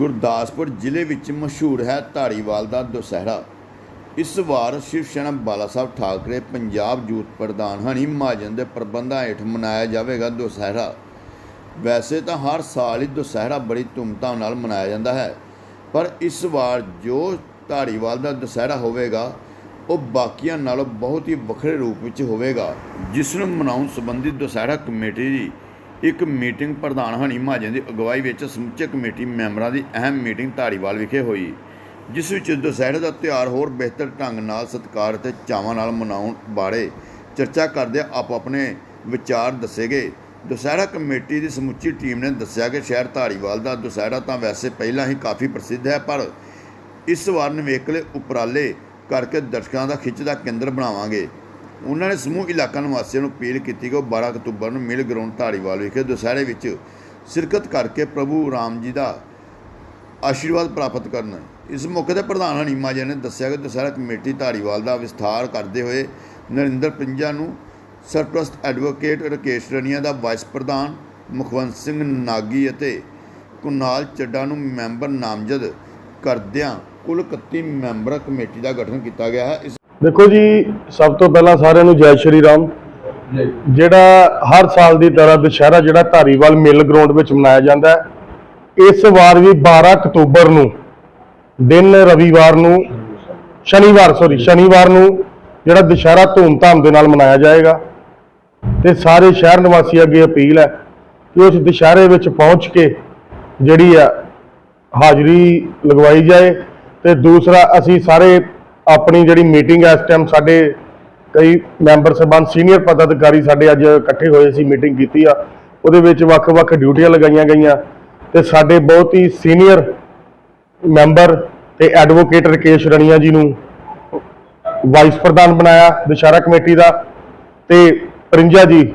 ਗੁਰਦਾਸਪੁਰ ਜ਼ਿਲ੍ਹੇ ਵਿੱਚ ਮਸ਼ਹੂਰ ਹੈ ਧਾਰੀਵਾਲ ਦਾ ਦੁਸਹਿਰਾ। ਇਸ ਵਾਰ ਸ਼ਿਵ ਸੈਨਾ ਬਾਲਾ ਸਾਹਿਬ ਠਾਕਰੇ ਪੰਜਾਬ ਯੂਥ ਪ੍ਰਧਾਨ ਹਨੀ ਮਹਾਜਨ ਦੇ ਪ੍ਰਬੰਧਾਂ ਹੇਠ ਮਨਾਇਆ ਜਾਵੇਗਾ ਦੁਸਹਿਰਾ। ਵੈਸੇ ਤਾਂ ਹਰ ਸਾਲ ਹੀ ਦੁਸਹਿਰਾ ਬੜੀ ਧੂਮਧਾਮ ਨਾਲ ਮਨਾਇਆ ਜਾਂਦਾ ਹੈ, ਪਰ ਇਸ ਵਾਰ ਜੋ ਧਾਰੀਵਾਲ ਦਾ ਦੁਸਹਿਰਾ ਹੋਵੇਗਾ, ਉਹ ਬਾਕੀਆਂ ਨਾਲੋਂ ਬਹੁਤ ਹੀ ਵੱਖਰੇ ਰੂਪ ਵਿੱਚ ਹੋਵੇਗਾ, ਜਿਸ ਨੂੰ ਮਨਾਉਣ ਸੰਬੰਧੀ ਦੁਸਹਿਰਾ ਕਮੇਟੀ ਦੀ ਇੱਕ ਮੀਟਿੰਗ ਪ੍ਰਧਾਨ ਹਨੀ ਮਹਾਜਨ ਦੀ ਅਗਵਾਈ ਵਿੱਚ ਸਮੁੱਚੇ ਕਮੇਟੀ ਮੈਂਬਰਾਂ ਦੀ ਅਹਿਮ ਮੀਟਿੰਗ ਧਾਰੀਵਾਲ ਵਿਖੇ ਹੋਈ, ਜਿਸ ਵਿੱਚ ਦੁਸਹਿਰੇ ਦਾ ਤਿਉਹਾਰ ਹੋਰ ਬਿਹਤਰ ਢੰਗ ਨਾਲ ਸਤਿਕਾਰ ਅਤੇ ਚਾਵਾਂ ਨਾਲ ਮਨਾਉਣ ਬਾਰੇ ਚਰਚਾ ਕਰਦੇ ਆਪੋ ਆਪਣੇ ਵਿਚਾਰ ਦੱਸੇ ਗਏ। ਦੁਸਹਿਰਾ ਕਮੇਟੀ ਦੀ ਸਮੁੱਚੀ ਟੀਮ ਨੇ ਦੱਸਿਆ ਕਿ ਸ਼ਹਿਰ ਧਾਰੀਵਾਲ ਦਾ ਦੁਸਹਿਰਾ ਤਾਂ ਵੈਸੇ ਪਹਿਲਾਂ ਹੀ ਕਾਫੀ ਪ੍ਰਸਿੱਧ ਹੈ, ਪਰ ਇਸ ਵਾਰ ਨਵੇਕਲੇ ਉਪਰਾਲੇ ਕਰਕੇ ਦਰਸ਼ਕਾਂ ਦਾ ਖਿੱਚ ਦਾ ਕੇਂਦਰ ਬਣਾਵਾਂਗੇ। ਉਹਨਾਂ ਨੇ ਸਮੂਹ ਇਲਾਕਾ ਨਿਵਾਸੀਆਂ ਨੂੰ ਅਪੀਲ ਕੀਤੀ ਕਿ ਉਹ 12 ਅਕਤੂਬਰ ਨੂੰ ਮਿਲ ਗਰਾਊਂਡ ਧਾਰੀਵਾਲ ਵਿਖੇ ਦੁਸਹਿਰੇ ਵਿੱਚ ਸ਼ਿਰਕਤ ਕਰਕੇ ਪ੍ਰਭੂ ਰਾਮ ਜੀ ਦਾ ਆਸ਼ੀਰਵਾਦ ਪ੍ਰਾਪਤ ਕਰਨ। ਇਸ ਮੌਕੇ ਤੇ ਪ੍ਰਧਾਨ ਹਨੀਮਾ ਜੀ ਨੇ ਦੱਸਿਆ ਕਿ ਦੁਸਹਿਰਾ ਕਮੇਟੀ ਧਾਰੀਵਾਲ ਦਾ ਵਿਸਥਾਰ ਕਰਦੇ ਹੋਏ ਨਰਿੰਦਰ ਪਿੰਜਾ ਨੂੰ ਸਰਪ੍ਰਸਤ ਐਡਵੋਕੇਟ ਰਕੇਸ਼ ਰਣੀਆ ਦਾ ਵਾਈਸ ਪ੍ਰਧਾਨ, ਮੁਖਵੰਤ ਸਿੰਘ ਨਾਗੀ ਅਤੇ ਕੁਨਾਲ ਚੱਡਾ ਨੂੰ ਮੈਂਬਰ ਨਾਮਜ਼ਦ ਕਰਦਿਆਂ ਕੁੱਲ 31 ਮੈਂਬਰ ਕਮੇਟੀ ਦਾ ਗਠਨ ਕੀਤਾ ਗਿਆ ਹੈ। ਇਸ ਦੇਖੋ ਜੀ ਸਭ ਤੋਂ ਪਹਿਲਾਂ ਸਾਰਿਆਂ ਨੂੰ ਜੈ ਸ਼੍ਰੀ ਰਾਮ। ਜਿਹੜਾ ਹਰ ਸਾਲ ਦੀ ਤਰ੍ਹਾਂ ਦੁਸ਼ਹਿਰਾ ਜਿਹੜਾ ਧਾਰੀਵਾਲ ਮਿਲ ਗਰਾਊਂਡ ਵਿੱਚ ਮਨਾਇਆ ਜਾਂਦਾ ਹੈ ਇਸ ਵਾਰ ਵੀ 12 ਅਕਤੂਬਰ ਨੂੰ ਦਿਨ ਰਵੀਵਾਰ ਨੂੰ ਸ਼ਨੀਵਾਰ ਸੌਰੀ ਸ਼ਨੀਵਾਰ ਨੂੰ ਜਿਹੜਾ ਦੁਸ਼ਹਿਰਾ ਧੂਮਧਾਮ ਦੇ ਨਾਲ ਮਨਾਇਆ ਜਾਏਗਾ। ਤੇ ਸਾਰੇ ਸ਼ਹਿਰ ਨਿਵਾਸੀ ਅੱਗੇ ਅਪੀਲ ਹੈ ਕਿ ਉਸ ਦੁਸ਼ਹਿਰੇ ਵਿੱਚ ਪਹੁੰਚ ਕੇ ਜਿਹੜੀ ਆ ਹਾਜ਼ਰੀ ਲਗਵਾਈ ਜਾਏ। ਤੇ ਦੂਸਰਾ ਅਸੀਂ ਸਾਰੇ ਆਪਣੀ ਜਿਹੜੀ ਮੀਟਿੰਗ ਹੈ ਇਸ ਟਾਈਮ ਸਾਡੇ ਕਈ ਮੈਂਬਰ ਸਹਿਬਾਨ ਸੀਨੀਅਰ ਪਦਾਧਿਕਾਰੀ ਸਾਡੇ ਅੱਜ ਇਕੱਠੇ ਹੋਏ ਸੀ ਮੀਟਿੰਗ ਕੀਤੀ ਆ। ਉਹਦੇ ਵਿੱਚ ਵੱਖ-ਵੱਖ ਡਿਊਟੀਆਂ ਲਗਾਈਆਂ ਗਈਆਂ। ਤੇ ਸਾਡੇ ਬਹੁਤ ਹੀ ਸੀਨੀਅਰ ਮੈਂਬਰ ਤੇ ਐਡਵੋਕੇਟ ਰਕੇਸ਼ ਰਣੀਆ ਜੀ ਨੂੰ ਵਾਈਸ ਪ੍ਰਧਾਨ ਬਣਾਇਆ ਦੁਸ਼ਹਿਰਾ ਕਮੇਟੀ ਦਾ। ਤੇ ਪ੍ਰਿੰਜਾ ਜੀ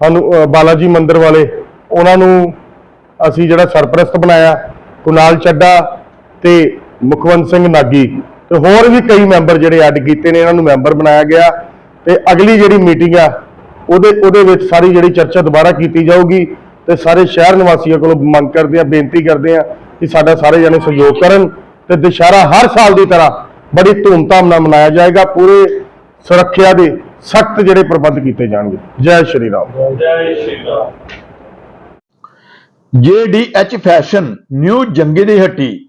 ਸਾਨੂੰ ਅ, ਬਾਲਾ ਜੀ ਮੰਦਿਰ ਵਾਲੇ ਉਹਨਾਂ ਨੂੰ ਅਸੀਂ ਜਿਹੜਾ ਸਰਪ੍ਰਸਤ ਬਣਾਇਆ ਕੁਨਾਲ ਚੱਡਾ ਤੇ ਮੁਖਵੰਤ ਸਿੰਘ ਨਾਗੀ। ਤੇ ਹੋਰ ਵੀ ਕਈ ਮੈਂਬਰ ਜਿਹੜੇ ਐਡ ਕੀਤੇ ਨੇ ਇਹਨਾਂ ਨੂੰ ਮੈਂਬਰ ਬਣਾਇਆ ਗਿਆ ਤੇ ਅਗਲੀ ਜਿਹੜੀ ਮੀਟਿੰਗ ਆ ਉਹਦੇ ਉਹਦੇ ਵਿੱਚ ਸਾਰੀ ਜਿਹੜੀ ਚਰਚਾ ਦੁਬਾਰਾ ਕੀਤੀ ਜਾਊਗੀ ਤੇ ਸਾਰੇ ਸ਼ਹਿਰ ਨਿਵਾਸੀਆਂ ਕੋਲੋਂ ਮੰਗ ਕਰਦੇ ਆ ਬੇਨਤੀ ਕਰਦੇ ਆ ਕਿ ਸਾਡਾ ਸਾਰੇ ਜਣੇ ਸਹਿਯੋਗ ਕਰਨ ਤੇ ਦੁਸ਼ਹਿਰਾ ਹਰ ਸਾਲ ਦੀ ਤਰ੍ਹਾਂ ਬੜੀ ਧੂਮਧਾਮ ਨਾਲ ਮਨਾਇਆ ਜਾਏਗਾ ਪੂਰੇ ਸੁਰੱਖਿਆ ਦੇ ਸਖਤ ਜਿਹੜੇ ਪ੍ਰਬੰਧ ਕੀਤੇ ਜਾਣਗੇ। ਜੈ Shri Ram. JDH fashion new Jangi ਦੀ ਹੱਟੀ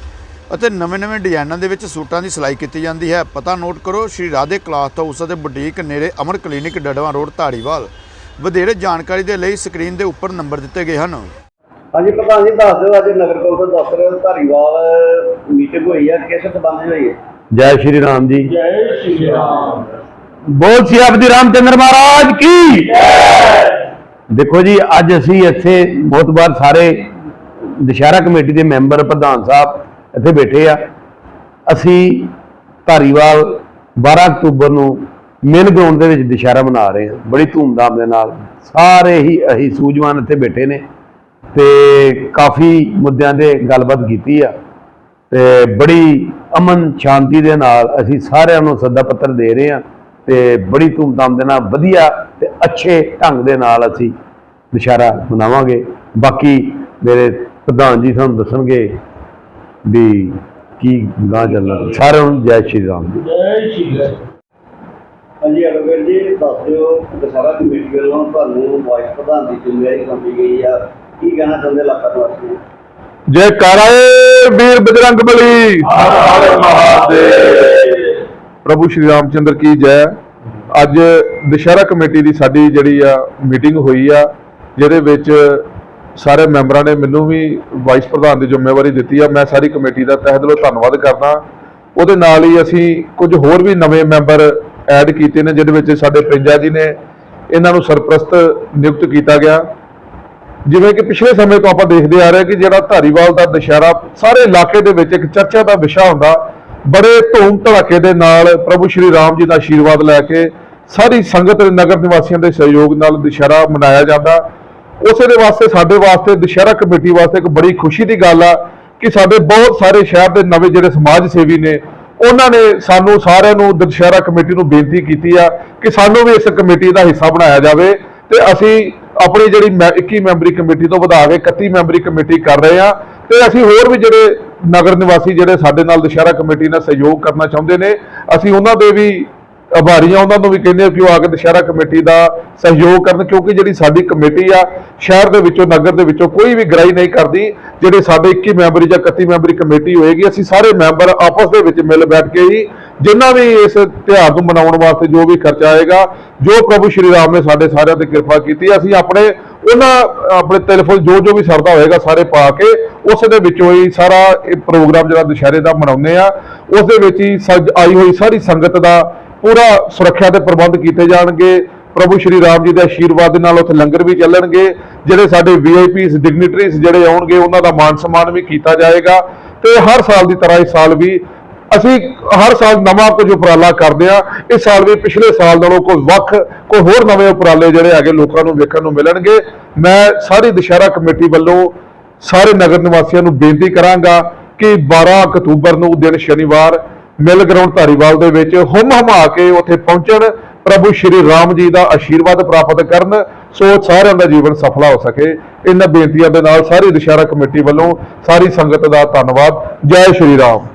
ਅਤੇ ਨਵੇਂ-ਨਵੇਂ ਡਿਜ਼ਾਈਨਾਂ ਦੇ ਵਿੱਚ ਸੂਟਾਂ ਦੀ ਸਿਲਾਈ ਕੀਤੀ ਜਾਂਦੀ ਹੈ। ਪਤਾ ਨੋਟ ਕਰੋ ਸ਼੍ਰੀ ਰਾਧੇ ਕਲਾਥ ਹਾਊਸ ਅਤੇ ਬੁਟੀਕ ਨੇੜੇ ਅਮਰ ਕਲੀਨਿਕ ਡੜਵਾ ਰੋਡ ਧਾਰੀਵਾਲ। ਵਧੇਰੇ ਜਾਣਕਾਰੀ ਦੇ ਲਈ ਸਕਰੀਨ ਦੇ ਉੱਪਰ ਨੰਬਰ ਦਿੱਤੇ ਗਏ ਹਨ। ਹਾਂਜੀ ਪ੍ਰਧਾਨ ਜੀ ਦੱਸ ਦਿਓ ਅੱਜ ਨਗਰ ਕੌਂਸਲ ਦਫ਼ਤਰ ਧਾਰੀਵਾਲ ਮੀਟਿੰਗ ਹੋਈ ਹੈ। ਕਿਸ ਸੰਬੰਧ ਵਿੱਚ ਹੋਈ ਹੈ? ਜੈ ਸ਼੍ਰੀ ਰਾਮ ਜੀ। ਬੋਲ ਸਿਆਪਤੀ ਰਾਮਚੰਦਰ ਮਹਾਰਾਜ ਕੀ? ਦੇਖੋ ਜੀ ਅੱਜ ਅਸੀਂ ਇੱਥੇ ਬਹੁਤ ਵਾਰ ਸਾਰੇ ਦੁਸ਼ਹਿਰਾ ਕਮੇਟੀ ਦੇ ਮੈਂਬਰ ਪ੍ਰਧਾਨ ਸਾਹਿਬ ਇੱਥੇ ਬੈਠੇ ਆ। ਅਸੀਂ ਧਾਰੀਵਾਲ 12 ਅਕਤੂਬਰ ਨੂੰ ਮਿਲ ਗਰਾਊਂਡ ਦੇ ਵਿੱਚ ਦੁਸ਼ਹਿਰਾ ਮਨਾ ਰਹੇ ਹਾਂ। ਬੜੀ ਧੂਮਧਾਮ ਦੇ ਨਾਲ ਸਾਰੇ ਹੀ ਅਸੀਂ ਸੂਝਵਾਨ ਇੱਥੇ ਬੈਠੇ ਨੇ ਤੇ ਕਾਫੀ ਮੁੱਦਿਆਂ ਤੇ ਗੱਲਬਾਤ ਕੀਤੀ ਆ ਤੇ ਬੜੀ ਅਮਨ ਸ਼ਾਂਤੀ ਦੇ ਨਾਲ ਅਸੀਂ ਸਾਰਿਆਂ ਨੂੰ ਸੱਦਾ ਪੱਤਰ ਦੇ ਰਹੇ ਹਾਂ ਤੇ ਬੜੀ ਧੂਮਧਾਮ ਦੇ ਨਾਲ ਵਧੀਆ ਤੇ ਅੱਛੇ ਢੰਗ ਦੇ ਨਾਲ ਅਸੀਂ ਦੁਸ਼ਹਿਰਾ ਮਨਾਵਾਂਗੇ। ਬਾਕੀ ਮੇਰੇ ਪ੍ਰਧਾਨ ਜੀ ਸਾਨੂੰ ਦੱਸਣਗੇ ਵੀ ਕੀ ਗਾਂ ਚੱਲਣਾ ਸਾਰਿਆਂ ਨੂੰ ਜੈ ਸ਼੍ਰੀ ਰਾਮ। ਜੀ ਹਾਂਜੀ ਐਡਵੋਕੇਟ ਜੀ ਦੱਸ ਦਿਓ ਦਸਹਿਰਾ ਕਮੇਟੀ ਵੱਲੋਂ ਤੁਹਾਨੂੰ ਵਾਈਸ ਪ੍ਰਧਾਨ ਦੀ ਜ਼ਿੰਮੇਵਾਰੀ ਸੌਂਪੀ ਗਈ ਆ। ਕੀ ਕਹਿਣਾ ਚਾਹੁੰਦੇ ਇਲਾਕਾ ਨਿਵਾਸੀ ਨੂੰ? ਜੈ ਕਾਰਾਏ ਵੀਰ ਬਜਰੰਗ ਬਲੀ। ਪ੍ਰਭੂ ਸ਼੍ਰੀ ਰਾਮਚੰਦਰ ਕੀ ਜੈ। ਅੱਜ ਦੁਸ਼ਹਿਰਾ ਕਮੇਟੀ ਦੀ ਸਾਡੀ ਜਿਹੜੀ ਆ ਮੀਟਿੰਗ ਹੋਈ ਆ ਜਿਹਦੇ ਵਿੱਚ ਸਾਰੇ ਮੈਂਬਰਾਂ ਨੇ ਮੈਨੂੰ ਵੀ ਵਾਈਸ ਪ੍ਰਧਾਨ ਦੀ ਜ਼ਿੰਮੇਵਾਰੀ ਦਿੱਤੀ ਆ। ਮੈਂ ਸਾਰੀ ਕਮੇਟੀ ਦਾ ਤਹਿ ਦਿਲੋਂ ਧੰਨਵਾਦ ਕਰਦਾ। ਉਹਦੇ ਨਾਲ ਹੀ ਅਸੀਂ ਕੁਝ ਹੋਰ ਵੀ ਨਵੇਂ ਮੈਂਬਰ ਐਡ ਕੀਤੇ ਨੇ, ਜਿਹਦੇ ਵਿੱਚ ਸਾਡੇ ਪ੍ਰਿੰਜਾ ਜੀ ਨੇ ਇਹਨਾਂ ਨੂੰ ਸਰਪ੍ਰਸਤ ਨਿਯੁਕਤ ਕੀਤਾ ਗਿਆ। ਜਿਵੇਂ ਕਿ ਪਿਛਲੇ ਸਮੇਂ ਤੋਂ ਆਪਾਂ ਦੇਖਦੇ ਆ ਰਹੇ ਕਿ ਜਿਹੜਾ ਧਾਰੀਵਾਲ ਦਾ ਦੁਸ਼ਹਿਰਾ ਸਾਰੇ ਇਲਾਕੇ ਦੇ ਵਿੱਚ ਇੱਕ ਚਰਚਾ ਦਾ ਵਿਸ਼ਾ ਹੁੰਦਾ। ਬੜੇ ਧੂਮ ਧੜਾਕੇ ਦੇ ਨਾਲ ਪ੍ਰਭੂ ਸ਼੍ਰੀ ਰਾਮ ਜੀ ਦਾ ਆਸ਼ੀਰਵਾਦ ਲੈ ਕੇ ਸਾਰੀ ਸੰਗਤ ਨਗਰ ਨਿਵਾਸੀਆਂ ਦੇ ਸਹਿਯੋਗ ਨਾਲ ਦੁਸ਼ਹਿਰਾ ਮਨਾਇਆ ਜਾਂਦਾ। ਉਸੇ ਦੇ ਵਾਸਤੇ, ਸਾਡੇ ਵਾਸਤੇ, ਦੁਸ਼ਹਿਰਾ ਕਮੇਟੀ ਵਾਸਤੇ ਇੱਕ ਬੜੀ ਖੁਸ਼ੀ ਦੀ ਗੱਲ ਆ ਕਿ ਸਾਡੇ ਬਹੁਤ ਸਾਰੇ ਸ਼ਹਿਰ ਦੇ ਨਵੇਂ ਜਿਹੜੇ ਸਮਾਜ ਸੇਵੀ ਨੇ, ਉਹਨਾਂ ਨੇ ਸਾਨੂੰ ਸਾਰਿਆਂ ਨੂੰ ਦੁਸ਼ਹਿਰਾ ਕਮੇਟੀ ਨੂੰ ਬੇਨਤੀ ਕੀਤੀ ਆ ਕਿ ਸਾਨੂੰ ਵੀ ਇਸ ਕਮੇਟੀ ਦਾ ਹਿੱਸਾ ਬਣਾਇਆ ਜਾਵੇ ਤੇ ਅਸੀਂ ਆਪਣੀ ਜਿਹੜੀ ਮੈਂ- 21 ਮੈਂਬਰੀ ਕਮੇਟੀ ਤੋਂ ਵਧਾ ਕੇ 31 ਮੈਂਬਰੀ ਕਮੇਟੀ ਕਰ ਰਹੇ ਆ ਤੇ ਅਸੀਂ ਹੋਰ ਵੀ ਜਿਹੜੇ ਨਗਰ ਨਿਵਾਸੀ ਜਿਹੜੇ ਸਾਡੇ ਨਾਲ ਦੁਸ਼ਹਿਰਾ ਕਮੇਟੀ ਨਾਲ ਸਹਿਯੋਗ ਕਰਨਾ ਚਾਹੁੰਦੇ ਨੇ, ਅਸੀਂ ਉਹਨਾਂ ਦੇ ਵੀ ਆਭਾਰੀ ਆ, ਉਹਨਾਂ ਨੂੰ ਵੀ ਕਹਿੰਦੇ ਆ ਕਿ ਉਹ ਆ ਕੇ ਦੁਸ਼ਹਿਰਾ ਕਮੇਟੀ ਦਾ ਸਹਿਯੋਗ ਕਰਨ, ਕਿਉਂਕਿ ਜਿਹੜੀ ਸਾਡੀ ਕਮੇਟੀ ਆ, ਸ਼ਹਿਰ ਦੇ ਵਿੱਚੋਂ, ਨਗਰ ਦੇ ਵਿੱਚੋਂ ਕੋਈ ਵੀ ਗ੍ਰਾਈ ਨਹੀਂ ਕਰਦੀ, ਜਿਹੜੇ ਸਾਡੇ 21 ਮੈਂਬਰੀ ਜਾਂ 31 ਮੈਂਬਰੀ ਕਮੇਟੀ ਹੋਏਗੀ, ਅਸੀਂ ਸਾਰੇ ਮੈਂਬਰ ਆਪਸ ਦੇ ਵਿੱਚ ਮਿਲ ਬੈਠ ਕੇ ਹੀ ਜਿੰਨਾ ਵੀ ਇਸ ਤਿਉਹਾਰ ਨੂੰ ਮਨਾਉਣ ਵਾਸਤੇ ਜੋ ਵੀ ਖਰਚਾ ਆਏਗਾ, ਜੋ ਪ੍ਰਭੂ ਸ਼੍ਰੀ ਰਾਮ ਨੇ ਸਾਡੇ ਸਾਰਿਆਂ ਤੇ ਕਿਰਪਾ ਕੀਤੀ ਅਸੀਂ ਆਪਣੇ, ਉਹਨਾਂ, ਆਪਣੇ ਟੈਲੀਫੋਨ ਜੋ ਜੋ ਵੀ ਸਰਦਾ ਹੋਏਗਾ ਸਾਰੇ ਪਾ ਕੇ, ਉਸ ਦੇ ਵਿੱਚੋਂ ਹੀ ਸਾਰਾ ਇਹ ਪ੍ਰੋਗਰਾਮ ਜਿਹੜਾ ਦੁਸ਼ਹਿਰੇ ਦਾ ਮਨਾਉਂਦੇ ਆ, ਉਸ ਦੇ ਵਿੱਚ ਹੀ ਸਜ ਆਈ ਹੋਈ ਸਾਰੀ ਸੰਗਤ ਦਾ ਪੂਰਾ ਸੁਰੱਖਿਆ ਦੇ ਪ੍ਰਬੰਧ ਕੀਤੇ ਜਾਣਗੇ। ਪ੍ਰਭੂ ਸ਼੍ਰੀ ਰਾਮ ਜੀ ਦੇ ਆਸ਼ੀਰਵਾਦ ਦੇ ਨਾਲ ਉੱਥੇ ਲੰਗਰ ਵੀ ਚੱਲਣਗੇ। ਜਿਹੜੇ ਸਾਡੇ ਵੀਆਈਪੀਸ ਡਿਗਨਿਟਰੀਜ਼ ਜਿਹੜੇ ਆਉਣਗੇ, ਉਹਨਾਂ ਦਾ ਮਾਨ ਸਨਮਾਨ ਵੀ ਕੀਤਾ ਜਾਏਗਾ। ਤੇ ਹਰ ਸਾਲ ਦੀ ਤਰ੍ਹਾਂ ਇਸ ਸਾਲ ਵੀ ਅਸੀਂ ਹਰ ਸਾਲ ਨਵਾਂ ਕੁਝ ਉਪਰਾਲਾ ਕਰਦੇ ਆ ਇਸ ਸਾਲ ਵੀ ਪਿਛਲੇ ਸਾਲ ਨਾਲੋਂ ਕੋਈ ਵੱਖ, ਕੋਈ ਹੋਰ ਨਵੇਂ ਉਪਰਾਲੇ ਜਿਹੜੇ ਹੈਗੇ ਲੋਕਾਂ ਨੂੰ ਵੇਖਣ ਨੂੰ ਮਿਲਣਗੇ। ਮੈਂ ਸਾਰੀ ਦੁਸ਼ਹਿਰਾ ਕਮੇਟੀ ਵੱਲੋਂ ਸਾਰੇ ਨਗਰ ਨਿਵਾਸੀਆਂ ਨੂੰ ਬੇਨਤੀ ਕਰਾਂਗਾ ਕਿ 12 ਅਕਤੂਬਰ ਨੂੰ ਦਿਨ ਸ਼ਨੀਵਾਰ ਮਿਲ ਗਰਾਊਂਡ ਧਾਰੀਵਾਲ ਦੇ ਵਿੱਚ ਹੁਮ ਹਮਾ ਕੇ ਉੱਥੇ ਪਹੁੰਚਣ, ਪ੍ਰਭੂ ਸ਼੍ਰੀ ਰਾਮ ਜੀ ਦਾ ਆਸ਼ੀਰਵਾਦ ਪ੍ਰਾਪਤ ਕਰਨ, ਸੋ ਸਾਰਿਆਂ ਦਾ ਜੀਵਨ ਸਫਲਾ ਹੋ ਸਕੇ। ਇਹਨਾਂ ਬੇਨਤੀਆਂ ਦੇ ਨਾਲ ਸਾਰੀ ਦੁਸ਼ਹਿਰਾ ਕਮੇਟੀ ਵੱਲੋਂ ਸਾਰੀ ਸੰਗਤ ਦਾ ਧੰਨਵਾਦ। ਜੈ ਸ਼੍ਰੀ ਰਾਮ।